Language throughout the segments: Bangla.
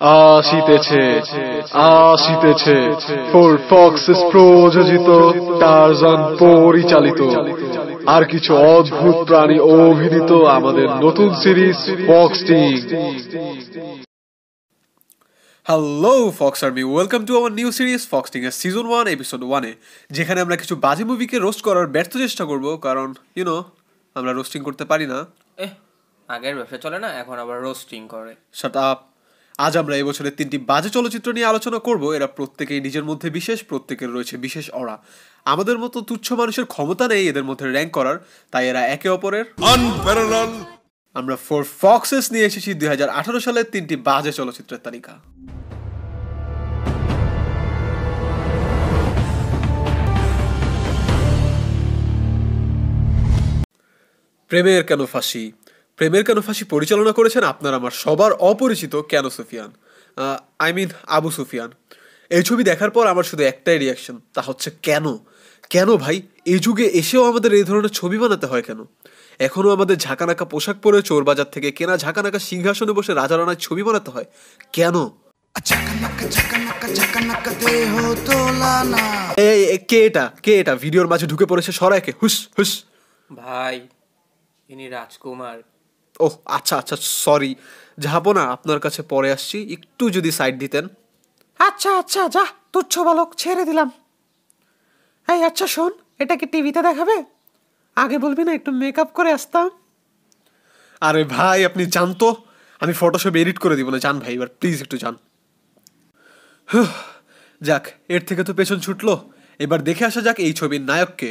আসিতেছে আসিতেছে। ফোর ফক্সেস প্রযোজিত টারজান পরিচালিত। আর কিছু অদ্ভুত প্রাণী অভিনীত আমাদের নতুন series fox ting hello fox army welcome to our new series fox ting এর সিজন ওয়ান এপিসোড ওয়ানে যেখানে আমরা কিছু বাজে মুভিকে রোস্ট করার ব্যর্থ চেষ্টা করব কারণ ইউনো আমরা রোস্টিং করতে পারি না। আগের ব্যবসা চলে না এখন আবার রোস্টিং করে। শাট আপ আজ আমরা এবছরের তিনটি বাজে চলচ্চিত্র নিয়ে আলোচনা করব। এরা প্রত্যেকেই নিজের মধ্যে বিশেষ প্রত্যেকের রয়েছে বিশেষ অরা। আমাদের মতো তুচ্ছ মানুষের ক্ষমতা নেই এদের মধ্যে র্যাঙ্ক করার তাই এরা একে অপরের। আমরা ফোর ফক্সেস নিয়ে এসেছি দুই হাজার আঠারো সালের তিনটি বাজে চলচ্চিত্রের তালিকা। প্রেমের কেন ফাঁসি? প্রেমের কেন ফাঁসি পরিচালনা করেছেন? আপনার আমার সবার অপরিচিত কেন Sufian? I mean Abu Sufiyan. এই ছবি দেখার পর আমার শুধু একটাই রিয়াকশন তা হচ্ছে কেন? কেন ভাই? এই যুগে এসেও আমাদের এই ধরনের ছবি বানাতে হয় কেন? এখনও আমাদের ঝাঁকানাকা পোশাক পরে চোর বাজার থেকে কেনা ঝাঁকানাকা সিংহাসনে বসে রাজা রানার ছবি বানাতে হয়। কেন? কে এটা? কে এটা? ভিডিওর মাঝে ঢুকে পড়েছে সরাইকে। হুস হুস। ভাই ইনি রাজকুমার। ও আচ্ছা আচ্ছা সরি যাব না আপনার কাছে পরে আসছি। একটু যদি সাইড দিতেন। আচ্ছা আচ্ছা যা তুচ্ছ বালক ছেড়ে দিলাম। এই আচ্ছা শোন এটা কি টিভিতে দেখাবে? আগে বলবি না একটু মেকআপ করে আসতাম। আরে ভাই আপনি জান তো। আমি ফটোশপ এডিট করে দিব না জান ভাই এবার প্লিজ একটু যান। যাক এর থেকে তো পেছন ছুটলো। এবার দেখে আসা যাক এই ছবির নায়ককে।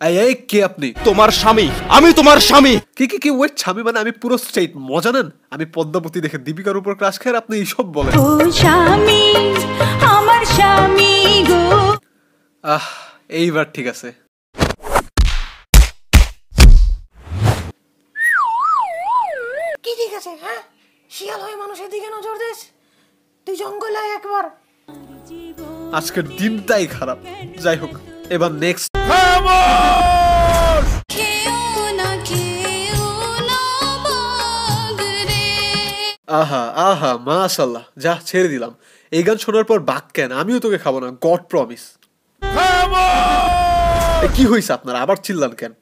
এই এই কে আপনি? তোমার স্বামী। আমি তোমার স্বামী। কি কি কি ওয়েট স্বামী মানে আমি পুরো স্ট্রেট মজা নেন? আমি পদ্মাবতী দেখে দীপিকার উপর ক্রাশ খায় আপনি এইসব বলেন। ও স্বামী আমার স্বামী গো। আহ এইবার ঠিক আছে। কি ঠিক আছে হ্যাঁ? শিয়াল হয়ে মানুষের দিকে নজর দিস। তুই জঙ্গলে আয় একবার। আজকের দিনটাই খারাপ। যাই হোক এবার নেক্সট আহা আহা মাশাল্লাহ যা ছেড়ে দিলাম। এই গান শোনার পর বাক কেন? আমিও তোকে খাব না গড প্রমিস কি হয়েছে আপনার? আবার চিল্লান কেন?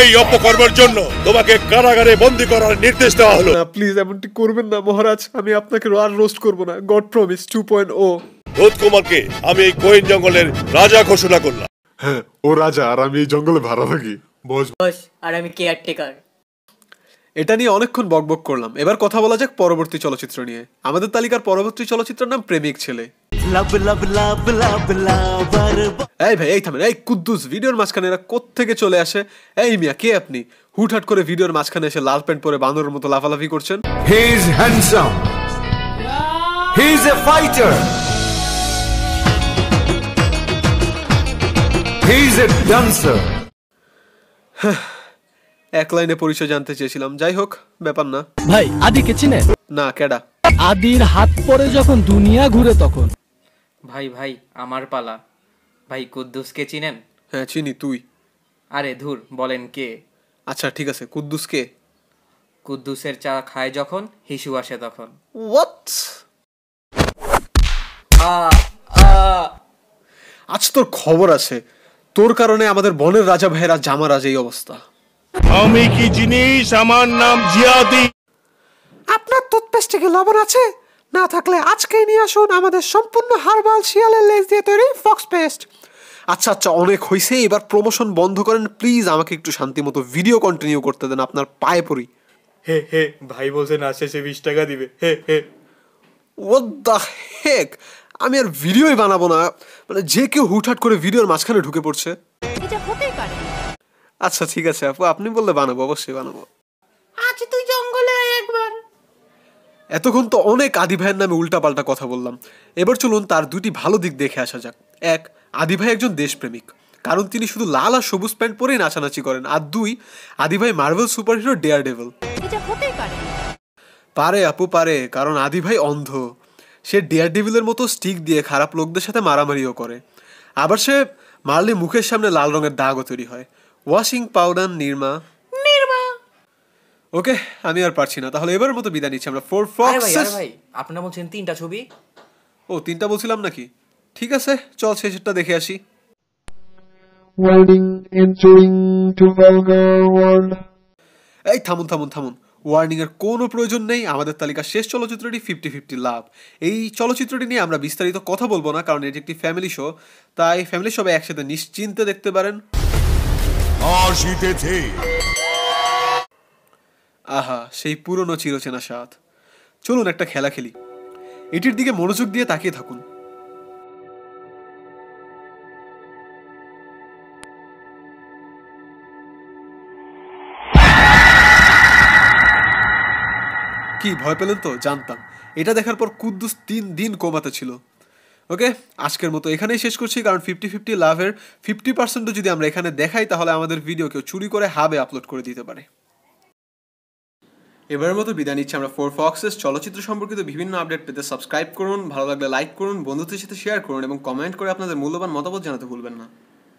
এই অপকর্মের জন্য তোমাকে কারাগারে বন্দি করার নির্দেশ দেওয়া হলো। না প্লিজ এমনটি করবেন না মহারাজ। আমি আপনাকে আর রোস্ট করব না। গড প্রমিস টু পয়েন্ট ও ভূত কুমারকে আমি এই কোয়েন জঙ্গলের রাজা ঘোষণা করলাম। হ্যাঁ ও রাজা আর আমি এই জঙ্গলে ভাড়া থাকি। বস। বস আর আমি কেয়ারটেকার এটা নিয়ে অনেকক্ষণ বকবক করলাম। এবার কথা বলা যাক পরবর্তী চলচ্চিত্র নিয়ে। আমাদের তালিকার পরবর্তী চলচ্চিত্রের নাম প্রেমিক ছেলে। এই ভাই এই থামেন। এই কুদ্দুস ভিডিওর মাঝখানে এরা থেকে চলে আসে? এই মিয়া কে আপনি? হুটহাট করে ভিডিওর মাঝখানে এসে লাল প্যান্ট পরে বানরের মতো লাফালাফি করছেন। He is handsome. He is a fighter. Is a dancer. এক লাইনে পরিচয় জানতে চেয়েছিলাম। যাই হোক ব্যাপার না। ভাই আদিকে চিনে? না কেডা? আদির হাত পরে যখন দুনিয়া ঘুরে তখন। ভাই ভাই আমার পালা। ভাই কুদ্দুসকে চিনেন? হ্যাঁ চিনি তুই। আরে ধুর বলেন কে? আচ্ছা ঠিক আছে কুদ্দুস কে? কুদ্দুসের চা খায় যখন হিসু আসে তখন। হোয়াট আজ তোর খবর আছে। তোর কারণে আমাদের বনের রাজা ভাইয়েরা জামার আজ এই অবস্থা। আমি কি জিনিস? আমার নাম জিয়াদি। আপনার টুথপেস্টে কি লবণ আছে? না থাকলে আজকেই নিয়ে আসুন আমাদের সম্পূর্ণ হার্বাল শিয়ালের লেজ দিয়ে তৈরি ফক্স পেস্ট। আচ্ছা আচ্ছা অনেক হয়েছে এবার প্রমোশন বন্ধ করেন প্লিজ আমাকে একটু শান্তি মতো ভিডিও কন্টিনিউ করতে দেন আপনার পায়ে পড়ি। হে হে ভাই বলছে না শেষে বিশ টাকা দিবে। হে হে। ওয়াট দ্য হেক আমি আর ভিডিওই বানাবো না। মানে যে কেউ হুটহাট করে ভিডিওর মাঝখানে ঢুকে পড়ছে। এটা হতেই পারে। আচ্ছা ঠিক আছে আপু আপনি বললে বানাবো অবশ্যই বানাবো। আজ তুই জঙ্গলে একবার। এতক্ষণ তো অনেক আদি ভাইয়ের নামে উল্টাপাল্টা কথা বললাম। এবার চলুন তার দুটি ভালো দিক দেখে আসা যাক। এক আদি ভাই একজন দেশপ্রেমিক। কারণ তিনি শুধু লাল আর সবুজ প্যান্ট পরেই নাচানাচি করেন। আর দুই আদি ভাই মার্বেল সুপারহিরো ডেয়ার ডেভেল এটা হতেই পারে। পারে আপু পারে কারণ আদি ভাই অন্ধ। সে ডেয়ার ডেভিলের মতো স্টিক দিয়ে খারাপ লোকদের সাথে মারামারিও করে। আবার সে মারলে মুখের সামনে লাল রঙের দাগও তৈরি হয়। ওয়াশিং পাউডার নির্মা নির্মা ওকে আমি আর পারছি না। তাহলে এবার মতো বিদায় নিচ্ছি আমরা। ফোর ফক্সেস ভাই আপনারা বলছেন তিনটা ছবি? ও তিনটা বলছিলাম নাকি? ঠিক আছে চল শেষেরটা দেখে আসি। Warning, entering to vulgar world. এই থামুন থামুন থামুন। ওয়ার্নিং এর কোনো প্রয়োজন নেই। আমাদের তালিকার শেষ চলচ্চিত্রটি ফিফটি ফিফটি লাভ। এই চলচ্চিত্রটি নিয়ে আমরা বিস্তারিত কথা বলব না কারণ এটি একটি ফ্যামিলি শো তাই ফ্যামিলি সবাই একসাথে নিশ্চিন্তে দেখতে পারেন। আহা সেই পুরনো চিরচেনা স্বাদ। চলুন একটা খেলা খেলি। এটির দিকে মনোযোগ দিয়ে তাকিয়ে থাকুন। কি, ভয় পেলেন তো? জানতাম। এটা দেখার পর কুদ্দুস তিন দিন কোমাতে ছিল। ওকে, আজকের মতো এখানেই শেষ করছি, কারণ ফিফটি ফিফটি লাভের ফিফটি পার্সেন্টও যদি আমরা এখানে দেখাই, তাহলে আমাদের ভিডিও কেউ চুরি করে হাবে আপলোড করে দিতে পারে। এবারের মতো বিদায় নিচ্ছি আমরা ফোর ফক্সেস চলচ্চিত্র সম্পর্কিত বিভিন্ন আপডেট পেতে সাবস্ক্রাইব করুন, ভালো লাগলে লাইক করুন, বন্ধুদের সাথে শেয়ার করুন, এবং কমেন্ট করে আপনাদের মূল্যবান মতামত জানাতে ভুলবেন না।